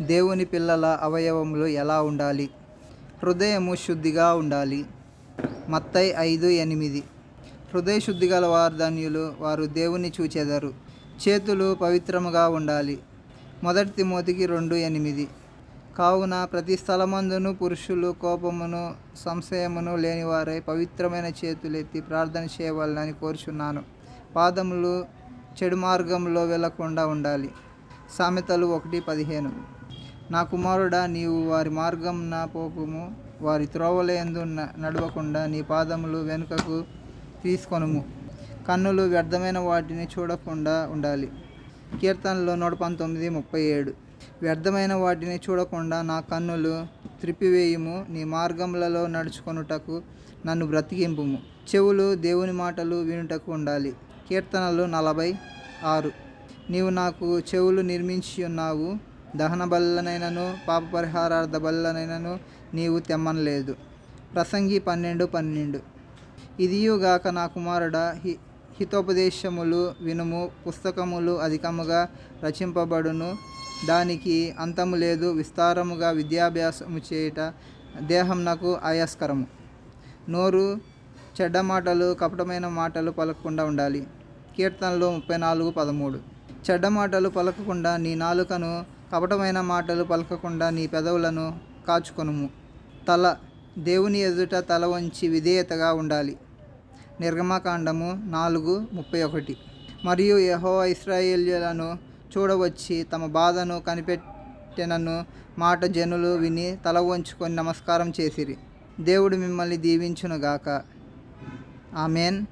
దేవుని పిల్లల అవయవములు ఎలా ఉండాలి? హృదయము శుద్ధిగా ఉండాలి. మత్తై ఐదు ఎనిమిది. హృదయ శుద్ధి గల వారు ధన్యులు వారు దేవుని చూచెదరు. చేతులు పవిత్రముగా ఉండాలి. మొదటి తిమోతికి రెండు ఎనిమిది. కావున ప్రతి స్థలమందును పురుషులు కోపమును సంశయమును లేనివారై పవిత్రమైన చేతులెత్తి ప్రార్థన చేయవాలని కోరుచున్నాను. పాదములు చెడు మార్గంలో వెళ్ళకుండా ఉండాలి. సామెతలు ఒకటి పదిహేను. నా కుమారుడా నీవు వారి మార్గం నా పోకుము వారి త్రోవలేందు న- నడవకుండా నీ పాదములు వెనుకకు తీసుకొనుము. కన్నులు వ్యర్థమైన వాటిని చూడకుండా ఉండాలి. కీర్తనలో నూట పంతొమ్మిది ముప్పై ఏడు. వ్యర్థమైన వాటిని చూడకుండా నా కన్నులు త్రిప్పివేయుము నీ మార్గములలో నడుచుకొనుటకు నన్ను బ్రతికింపుము. చెవులు దేవుని మాటలు వినుటకు ఉండాలి. కీర్తనలు నలభై ఆరు. నీవు నాకు చెవులు నిర్మించి ఉన్నావు దహన బల్లనైనను పాప పరిహారార్థ బల్లనైనను నీవు తెమ్మనలేదు. ప్రసంగి పన్నెండు పన్నెండు. ఇదియుగాక నా కుమారుడ హి హితోపదేశములు వినుము పుస్తకములు అధికముగా రచింపబడును. దానికి అంతము లేదు విస్తారముగా విద్యాభ్యాసము చేయుట దేహం నాకు ఆయాస్కరము. నోరు చెడ్డ మాటలు కపటమైన మాటలు పలకకుండా ఉండాలి. కీర్తనలు ముప్పై నాలుగు పదమూడు. చెడ్డ మాటలు పలకకుండా నీ నాలుకను కపటమైన మాటలు పలకకుండా నీ పెదవులను కాచుకొనుము. తల దేవుని ఎదుట తల వంచి విధేయతగా ఉండాలి. నిర్గమకాండము నాలుగు ముప్పై ఒకటి. మరియు యహో ఇస్రాయేల్యులను చూడవచ్చి తమ బాధను కనిపెట్టెనను మాట జనులు విని తల వంచుకొని నమస్కారం చేసిరి. దేవుడు మిమ్మల్ని దీవించునుగాక. ఆమెన్.